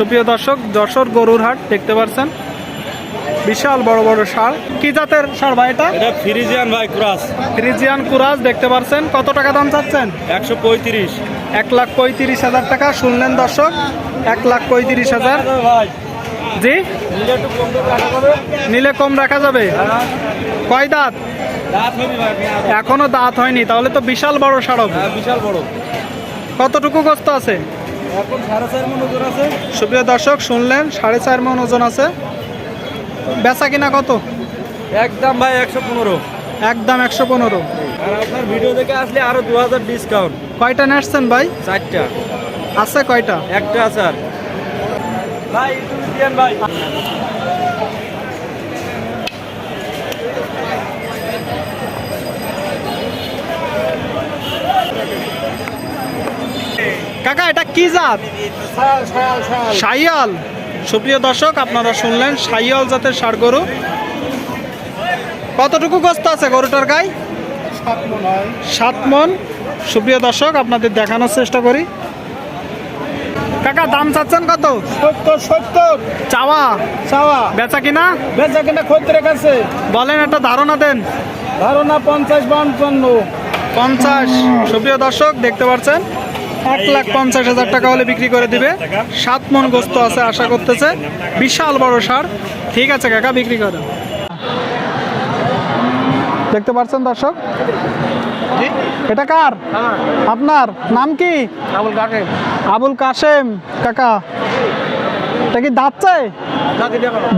সুপ্রিয় দর্শক যশোর গরুর হাট দেখতে পাচ্ছেন। বিশাল বড় বড় সার কি জাতের সার ভাই এটা? এটা ফ্রিজিয়ান ভাই ক্রাস। ফ্রিজিয়ান কুরাজ দেখতে পাচ্ছেন। কত টাকা দাম চাচ্ছেন? একশো পঁয়ত্রিশ। এক লাখ পঁয়ত্রিশ হাজার টাকা। শুনলেন দর্শক এক লাখ পঁয়ত্রিশ হাজার। ভাই? জি? নিলে কম রাখা যাবে। নিলে কম রাখা যাবে? কয় দাঁত? এখনও দাঁত হয়নি তাহলে তো বিশাল বড় সার হবে। হ্যাঁ বিশাল বড়। কতটুকু গোস্ত আছে? এখন সাড়ে চার ওজন আছে। সুপ্রিয় দর্শক শুনলেন সাড়ে চার মন ওজন আছে। বেচা কিনা কত? একদম ভাই একশো পনেরো। একদম একশো পনেরো। আর আপনার ভিডিও দেখে আসলে আরও দু হাজার ডিসকাউন্ট কয়টা নেসছেন ভাই? চারটা। আছে কয়টা? একটা আছে আর। ভাই ভাই। কাকা এটা কি জাত? সাইয়াল সুপ্রিয় দর্শক আপনারা শুনলেন সাইয়াল জাতের ষাড় গরু। কতটুকু গোস্ত আছে গরুটার গায়ে? সাত মন। সুপ্রিয় দর্শক আপনাদের দেখানোর চেষ্টা করি। কাকা দাম চাচ্ছেন কত? সত্তর সত্তর। চাওয়া। চাওয়া। বেচা কিনা? বেচা কিনা খদ্দের কাছে। বলেন একটা ধারণা দেন। ধারণা পঞ্চাশ বাউন্ন। পঞ্চাশ। সুপ্রিয় দর্শক দেখতে পাচ্ছেন? এক লাখ পঞ্চাশ হাজার টাকা হলে বিক্রি করে দিবে। সাত মন গোস্ত আছে আশা করতেছে। বিশাল বড় সার। ঠিক আছে কাকা বিক্রি করে দেখতে পাচ্ছেন দর্শক? এটা কার? আপনার? নাম কি? ডাবল কাটে আবুল কাশেম। কাকা এটা কি দাঁত চাই?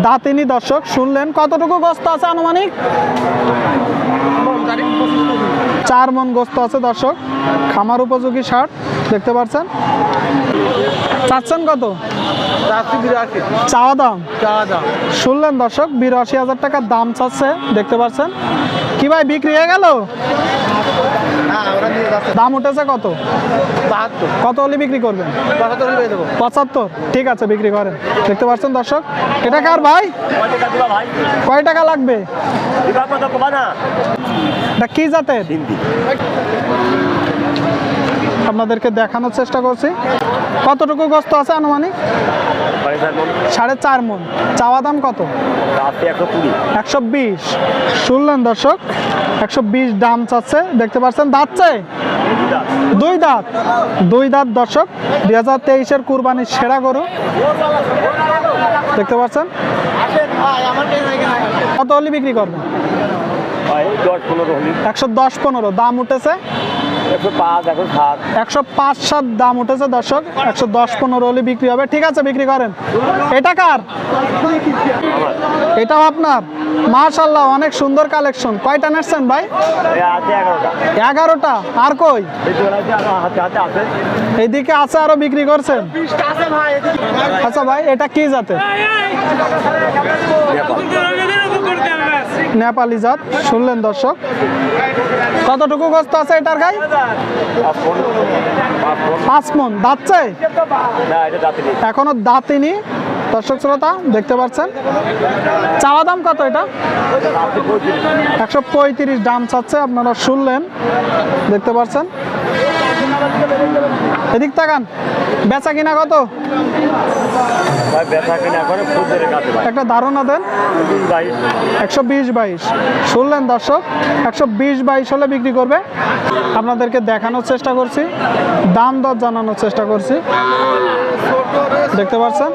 দাঁতিনি দর্শক শুনলেন। কতটুকু গোস্ত আছে আনুমানিক? চার মন গোস্ত আছে দর্শক। খামার উপযোগী শার্ট দেখতে পাচ্ছেন চাচ্ছেন কত? চাওয়া দাম? শুনলেন দর্শক বিরাশি হাজার টাকার দাম চাচ্ছে দেখতে পাচ্ছেন কি ভাই বিক্রি হয়ে গেল? দাম উঠেছে কত? কত হলে বিক্রি করবেন? পঁচাত্তর ঠিক আছে বিক্রি করেন। দেখতে পাচ্ছেন দর্শক? এটা কার ভাই? কয় টাকা লাগবে? এটা কি জাতের? আপনাদেরকে দেখানোর চেষ্টা করছি। কতটুকু গস্ত আছে আনুমানিক? সাড়ে চার মন। চাওয়া দাম কত? একশো বিশ। শুনলেন দর্শক একশো বিশ দাম চাচ্ছে। দেখতে পাচ্ছেন দাঁত চাই? দুই দাঁত। দুই দাঁত। দর্শক দুই হাজার তেইশের কুরবানির সেরা গরু। দেখতে পাচ্ছেন? কত হলে বিক্রি করবেন? একশো দশ পনেরো দাম উঠেছে? একশো পাঁচ সাত। দাম উঠেছে দর্শক। একশো দশ পনেরো হলে বিক্রি হবে। ঠিক আছে বিক্রি করেন। এটা কার? এটাও আপনার? মাশাল্লাহ অনেক সুন্দর কালেকশন। কয়টা নেসছেন ভাই? এগারোটা। আর কই? এইদিকে আছে। আরও বিক্রি করছেন? আচ্ছা ভাই এটা কি জাতে নেপালি জাত, শুনলেন দর্শক। কতটুকু গোস্ত আছে এটার গায়ে পাঁচ মন। দাঁত চাই? এখনও দাঁতিনি। দর্শক শ্রোতা, দেখতে পাচ্ছেন? চাওয়া দাম কত এটা? একশো পঁয়ত্রিশ দাম চাচ্ছে, আপনারা শুনলেন। দেখতে পাচ্ছেন? এদিক তাকান। বেচা কিনা কত? একটা ধারণা দেন। একশো বিশ বাইশ। শুনলেন দর্শক একশো বিশ বাইশ হলে বিক্রি করবে। আপনাদেরকে দেখানোর চেষ্টা করছি দাম দর জানানোর চেষ্টা করছি। দেখতে পাচ্ছেন?